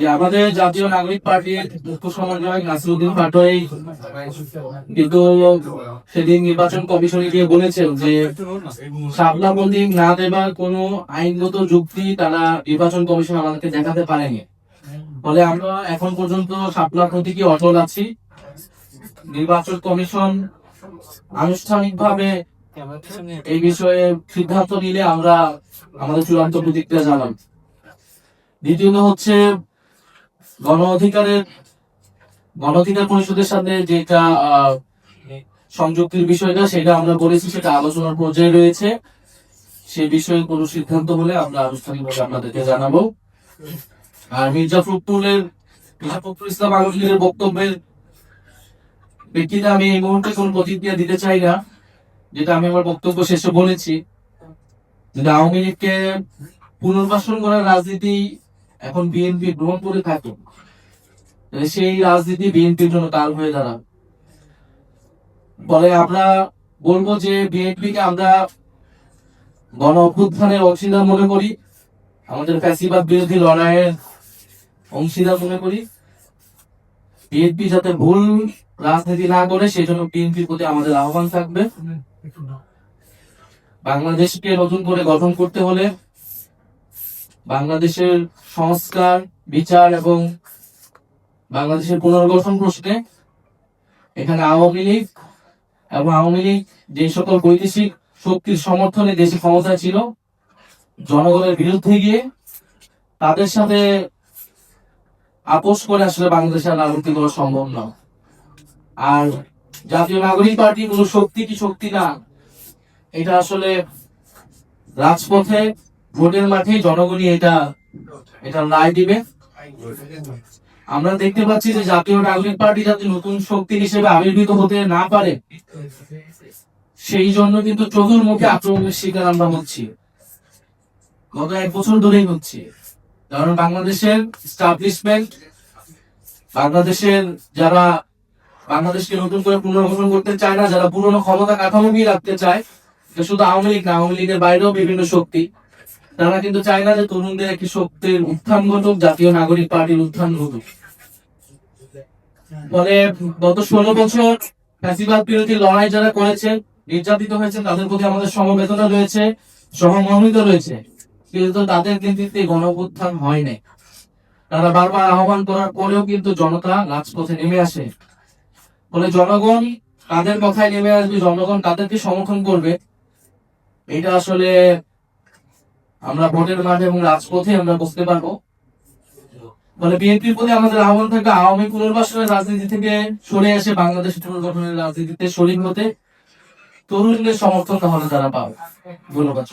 আমাদের জাতীয় নাগরিক পার্টির মুখ্য সমন্বয়ক নাসিরুদ্দিন পাটোয়ারি কিন্তু সেদিন নির্বাচন কমিশনে গিয়ে বলেছেন যে শাপলা বন্দি না দেবার কোনো আইনগত যুক্তি তারা নির্বাচন কমিশন আমাদেরকে দেখাতে পারেনি। ফলে আমরা এখন পর্যন্ত শাপলার প্রতি কি অটল আছি? নির্বাচন কমিশন আনুষ্ঠানিকভাবে এই বিষয়ে সিদ্ধান্ত নিলে আমরা আমাদের চূড়ান্ত প্রতিক্রিয়া জানাব। দ্বিতীয়ত হচ্ছে গণ অধিকারের গণ অধিকার পরিষদের সাথে যেটা সংযুক্তির বিষয়টা, সেটা আমরা বলেছি, সেটা আলোচনার পর্যায়ে রয়েছে। সে বিষয়ে কোনো সিদ্ধান্ত হলে আমরা আনুষ্ঠানিকভাবে আপনাদেরকে জানাব। আর মির্জা ফখরুলের, মির্জা ফখরুল ইসলাম আলমগীরের বক্তব্যের প্রেক্ষিতে আমি এই মুহূর্তে কোনো প্রতিক্রিয়া দিতে চাই না, যেটা আমি আমার বক্তব্য শেষে বলেছি। আওয়ামী লীগকে পুনর্বাসন করার রাজনীতি এখন বিএনপি গ্রহণ করে থাকে সেই রাজনীতি বিএনপির জন্য কাল হয়ে দাঁড়াবে। বলে আমরা বলব যে বিএনপি কে আমরা গণ অভ্যুত্থানের অংশীদার মনে করি আমাদের ফ্যাসিবাদ বিরোধী লড়াইয়ের অংশীদার মনে করি। বিএনপি যাতে ভুল রাজনীতি না করে সেই জন্য বিএনপির প্রতি আমাদের আহ্বান থাকবে। বাংলাদেশকে নতুন করে গঠন করতে হলে বাংলাদেশের সংস্কার, বিচার এবং বাংলাদেশের পুনর্গঠন প্রশ্নে এখানে আওয়ামী লীগ এবং আওয়ামী লীগ যে সকল বৈদেশিক শক্তির সমর্থনে দেশে ক্ষমতায় ছিল, জনগণের বিরুদ্ধে গিয়ে তাদের সাথে আপোষ করে আসলে বাংলাদেশের রাজনীতি করা সম্ভব নয়। আর জাতীয় নাগরিক পার্টি কোনো শক্তি কি শক্তি না, এটা আসলে রাজপথে ভোটের মাঠে জনগণই এটা এটা রায় দিবে। আমরা দেখতে পাচ্ছি যে জাতীয় নাগরিক পার্টি যাতে নতুন শক্তি হিসেবে আবির্ভূত হতে না পারে, সেই জন্য কিন্তু চতুর্মুখী আক্রমণের শিকার আমরা হচ্ছি। গত এক বছর ধরেই হচ্ছি। কারণ বাংলাদেশের স্টাবলিশমেন্ট বাংলাদেশের যারা, বাংলাদেশকে নতুন করে পুনর্গঠন করতে চায় না, যারা পুরনো ক্ষমতা কাঠামোকেই রাখতে চায় শুধু আওয়ামী লীগ না, আওয়ামী লীগের বাইরেও বিভিন্ন শক্তি। তারা কিন্তু চায় না যে তরুণদের একটি শক্তির উত্থান ঘটুক, জাতীয় নাগরিক পার্টির উত্থান ঘটুক। ফলে গত ষোলো বছর ফ্যাসিবাদ বিরোধী লড়াই যারা করেছে নির্যাতিত হয়েছে তাদের প্রতি আমাদের সমবেদনা রয়েছে সহমর্মিত রয়েছে। কিন্তু তাদের নেতৃত্বে গণ উত্থান হয় নাই। তারা বারবার আহ্বান করার পরেও কিন্তু জনতা রাজপথে নেমে আসে। ফলে জনগণ কাদের কথায় নেমে আসবে, জনগণ কাদেরকে সমর্থন করবে। এটা আসলে আমরা ভোটের মাঠে এবং রাজপথে আমরা বসতে পারব মানে বিএনপির প্রতি আমাদের আহ্বান থাকবে আওয়ামী পুনর্বাসনের রাজনীতি থেকে সরে এসে বাংলাদেশ পুনর্গঠনের রাজনীতিতে শরীর হতে তরুণদের সমর্থন তাহলে তারা পাবে ধন্যবাদ।